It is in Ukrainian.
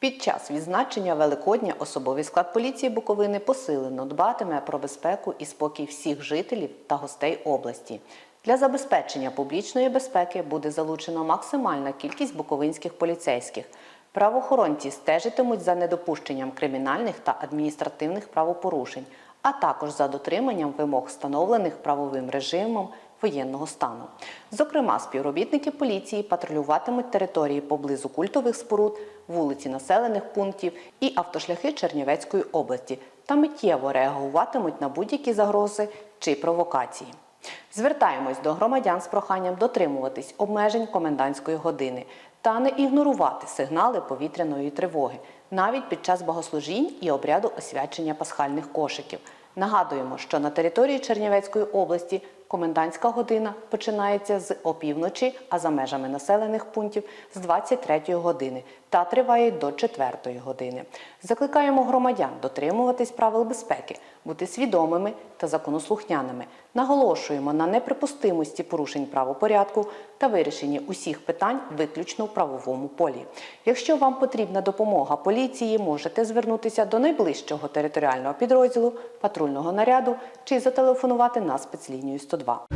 Під час відзначення Великодня особовий склад поліції Буковини посилено дбатиме про безпеку і спокій всіх жителів та гостей області. Для забезпечення публічної безпеки буде залучено максимальна кількість буковинських поліцейських. Правоохоронці стежитимуть за недопущенням кримінальних та адміністративних правопорушень, а також за дотриманням вимог, встановлених правовим режимом воєнного стану. Зокрема, співробітники поліції патрулюватимуть території поблизу культових споруд, вулиці населених пунктів і автошляхи Чернівецької області та миттєво реагуватимуть на будь-які загрози чи провокації. Звертаємось до громадян з проханням дотримуватись обмежень комендантської години та не ігнорувати сигнали повітряної тривоги навіть під час богослужінь і обряду освячення пасхальних кошиків. Нагадуємо, що на території Чернівецької області комендантська година починається з опівночі, а за межами населених пунктів з 23 години та триває до 4 години. Закликаємо громадян дотримуватись правил безпеки, бути свідомими та законослухняними. Наголошуємо на неприпустимості порушень правопорядку та вирішенні усіх питань виключно в правовому полі. Якщо вам потрібна допомога поліції, можете звернутися до найближчого територіального підрозділу, патрульного наряду чи зателефонувати на спецлінію 102.